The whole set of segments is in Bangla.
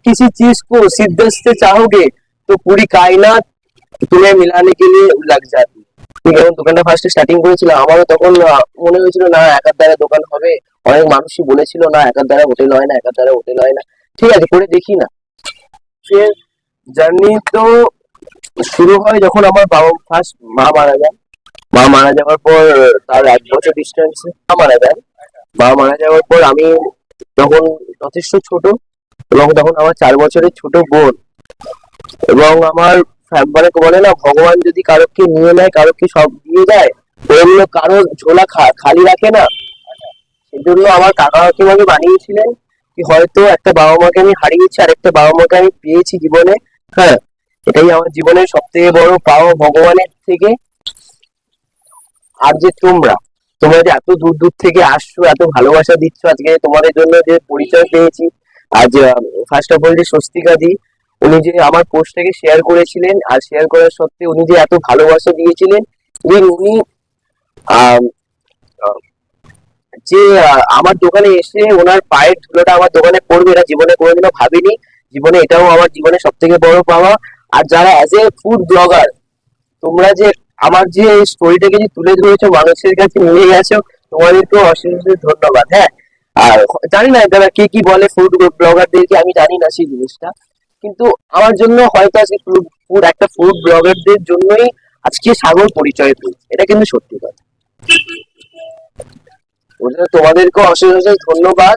किसी चीज को शिद्दत से चाहोगे तो पूरी कायनात तुम्हें मिलाने के लिए लग जाती ঠিক যখন দোকানটা ফার্স্টে স্টার্টিং করেছিলাম আমারও তখন আহ, মনে হয়েছিল না একার দ্বারা দোকান হবে অনেক মানুষই বলেছিল না একার দ্বারা হোটেল হয় না একার দ্বারা হোটেল হয় না ঠিক আছে করে দেখি না সে জার্নি তো শুরু হয় যখন আমার বাবা ফার্স্ট মা মারা যায় মা মারা যাওয়ার পর তার এক বছর ডিস্টেন্সে মা মারা যায় মা মারা যাওয়ার পর আমি তখন যথেষ্ট ছোট এবং তখন আমার চার বছরের ছোট বোন। এবং আমার মানে বলে না, ভগবান যদি কারোকে নিয়ে নেয়, কারোকে সব দিয়ে দেয় অন্য কারোর ঝোলা খালি রাখে না। সেজন্য আমার কাকা কাকিমাকে বানিয়েছিলেন কি হয়তো একটা বাবা মাকে আমি হারিয়েছি আর একটা বাবা মাকে আমি পেয়েছি জীবনে। হ্যাঁ এটাই আমার জীবনের সব থেকে বড় পাওয়া ভগবানের থেকে। আর যে তোমরা তোমরা যে এত দূর দূর থেকে আসছো, এত ভালোবাসা দিচ্ছ, আজকে তোমাদের জন্য যে পরিচয় পেয়েছি আজ ফার্স্ট অফ অল যে স্বস্তিকা দি, উনি যে আমার পোস্টটাকে শেয়ার করেছিলেন, আর শেয়ার করার সত্ত্বে উনি যে এত ভালোবাসা দিয়েছিলেন যে উনি যে আমার দোকানে এসে ওনার পায়ের ধুলোটা আমার দোকানে পড়বে, এটা জীবনে কোনোদিনও ভাবিনি। জীবনে এটাও আমার জীবনে সব থেকে বড় পাওয়া। আর যারা অ্যাজ এ ফুড ব্লগার তোমরা যে আমার যে স্টোরিটাকে যে তুলে ধরেছো, মানুষের কাছে নিয়ে গেছো, তোমাদেরকেও অশেষ ধন্যবাদ হ্যাঁ? আর জানি না তারা কে কি বলে ফুড ব্লগারদেরকে আমি জানি না সেই জিনিসটা। কিন্তু আমার জন্য হয়তো আজকে ফুড একটা ফুড ব্লগারদের জন্যই আজকে সাগর পরিচয় পেয়েছি এটা কিন্তু সত্যি কথা। জন্য তোমাদেরকে অশেষ অশেষ ধন্যবাদ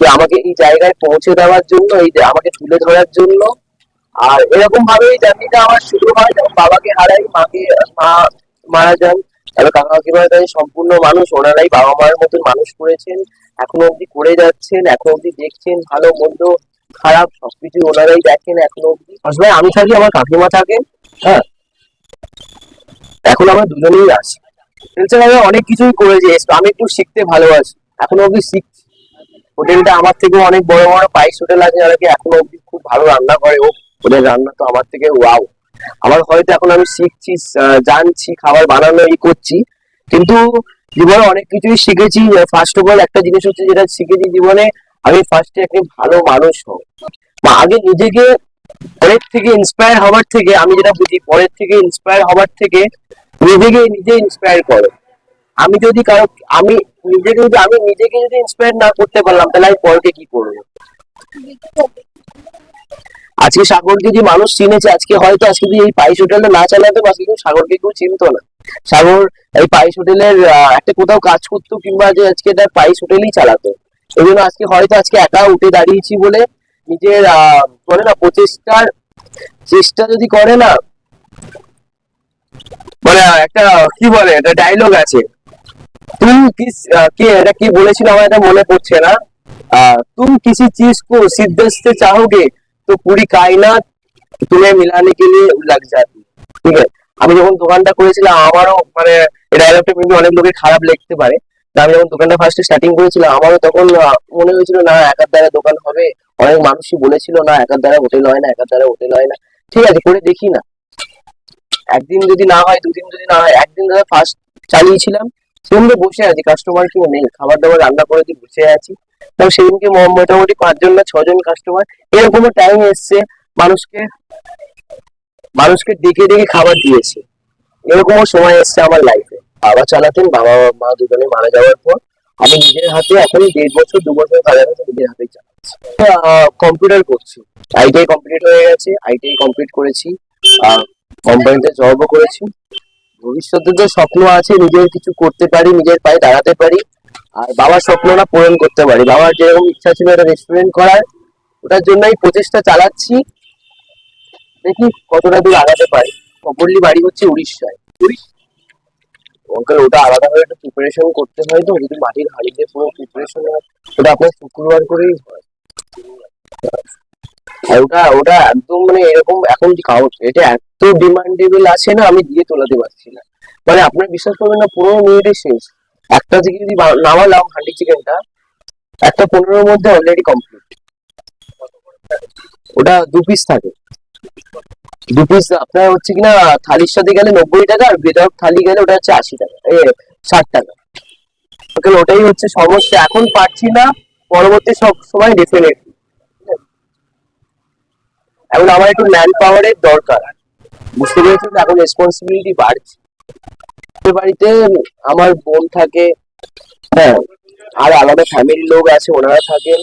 যে আমাকে এই জায়গায় পৌঁছে দেওয়ার জন্য, এই আমাকে তুলে ধরার জন্য। আর এরকম ভাবে জার্নিটা আমার শুরু হয় যখন বাবাকে হারাই, মাকে, মা মারা যান তাহলে কাকা কাকিমার কাছে সম্পূর্ণ মানুষ, ওনারাই বাবা মায়ের মতন মানুষ করেছেন, এখনও অব্দি করে যাচ্ছেন, এখনও অব্দি দেখছেন, ভালো, মন্দ, খারাপ, সবকিছু ওনারাই দেখেন, এখনও অব্দি আসলে আমি থাকি, আমার কাকিমা থাকেন হ্যাঁ? এখন আমরা দুজনেই আছি। এছাড়া আমি অনেক কিছুই করেছি আমি একটু শিখতে ভালোবাসি, এখনও অব্দি শিখছি। হোটেলটা আমার থেকেও অনেক বড় বড় পাইস হোটেল আছে, যারা কি এখনও অব্দি খুব ভালো রান্না করে, ও, ওদের রান্না তো আমার থেকে ওয়াও আমার হয়তো এখন আমি শিখছি জানছি, খাবার বানানো এই করছি। কিন্তু জীবনে অনেক কিছুই শিখেছি। ফার্স্ট অফ অল একটা জিনিস হচ্ছে যেটা শিখেছি জীবনে, আমি ফার্স্টে একটি ভালো মানুষ হব। আগে নিজেকে পরের থেকে ইন্সপায়ার হওয়ার থেকে, আমি যেটা বুঝি, পরের থেকে ইন্সপায়ার হওয়ার থেকে নিজেকে নিজে ইন্সপায়ার করো। আমি যদি কারও, আমি নিজেকে যদি, আমি নিজেকে যদি ইন্সপায়ার না করতে পারলাম, তাহলে আমি পরকে কি করব? আজকে সাগরকে যে মানুষ চিনেছে, আজকে হয়তো, আজকে যদি এই পায়েস হোটেলটা না চালাতো, আজকে কিন্তু সাগরকে কেউ চিনতো না। সাগর এই পায়েস হোটেলের একটা কোথাও কাজ করতো কিংবা যে আজকে তার পায়েস হোটেলই চালাতো। এই জন্য আজকে হয়তো, আজকে একা উঠে দাঁড়িয়েছি বলে নিজের বলে না, প্রচেষ্টার চেষ্টা যদি করে না মানে একটা, কি বলে, একটা ডায়লগ আছে। তুম কি কে, এটা কি বলেছিল আমার এটা মনে পড়ছে না। তুম কিসি চিজ কো সিদ্ধ চাহোগে? तो पूरी कायनात तुम्हें मिलाने के लिए लग जाती ঠিক আছে আমি যখন দোকানটা করেছিলাম আমারও মানে এই ডায়লগটা মেবি অনেক লোকের খারাপ লাগতে পারে তা আমি যখন দোকানটা ফার্স্টে স্টার্টিং করেছিলাম আমারও তখন আহ, মনে হয়েছিল না একার দ্বারা দোকান হবে অনেক মানুষই বলেছিল না একার দ্বারা হোটেল হয় না একার দ্বারা হোটেল হয় না ঠিক আছে করে দেখি না একদিন যদি না হয় দুদিন যদি না হয় একদিন দাদা ফার্স্ট চালিয়েছিলাম সেদিনকে বসে আছি কাস্টমার কেউ নেই খাবার দাবার রান্না করে দিয়ে বসে আছি তাও সেদিনকে মোটামুটি পাঁচজন না ছজন কাস্টমার এরকমও টাইম এসছে মানুষকে মানুষকে ডেকে ডেকে খাবার দিয়েছে। এরকমও সময় এসছে আমার লাইফে বাবা চালাতেন, বাবা, মা দুজনে মারা যাওয়ার পর আমি নিজের হাতে এখন দেড় বছর, দু বছর কাছাকাছি নিজের হাতেই চালাচ্ছি। কম্পিউটার করছি। আইটিআই কমপ্লিট হয়ে গেছে আইটিআই কমপ্লিট করেছি। কোম্পানিতে জবও করেছি। ভবিষ্যতে তো স্বপ্ন আছে নিজের কিছু করতে পারি, নিজের পায়ে দাঁড়াতে পারি। আর বাবার স্বপ্নটা পূরণ করতে পারি। বাবার যেরকম ইচ্ছা ছিল একটা রেস্টুরেন্ট করার, ওটার জন্যই প্রচেষ্টা চালাচ্ছি। দেখি কতটা দূর আগাতে পারি। প্রপারলি বাড়ি হচ্ছে উড়িষ্যায়। উড়িষ্যা অঙ্কেল, ওটা আলাদা করে একটা প্রিপারেশন করতে হয় তো, যদি মাটির হাড়িতে পুরো প্রিপারেশন হয়, ওটা আপনার শুক্রবার করেই হয়। আর ওটা ওটা একদম মানে এরকম এখন খাওয়া এটা এত ডিমান্ডেবল আছে না, আমি দিয়ে তোলাতে পারছি না। মানে আপনার বিশ্বাস করবেন না, পুরো মিনিটে শেষ। একটা থেকে যদি নামালাম হান্ডি চিকেনটা, একটা পনেরোর মধ্যে অলরেডি কমপ্লিট ওটা দু পিস থাকে। দু পিস আপনার হচ্ছে কিনা থালির সাথে গেলে নব্বই টাকা আর বেদার থালি গেলে ওটা হচ্ছে আশি টাকা, এ, ষাট টাকা। ওটাই হচ্ছে সমস্যা। এখন পাচ্ছি না, পরবর্তী সব সময় ডেফিনেটলি কারণ আমার একটু ম্যান পাওয়ারের দরকার। বুঝতে পেরেছি? এখন রেসপন্সিবিলিটি বাড়ছে। বাড়িতে আমার বোন থাকে হ্যাঁ আর আলাদা ফ্যামিলির লোক আছে ওনারা থাকেন।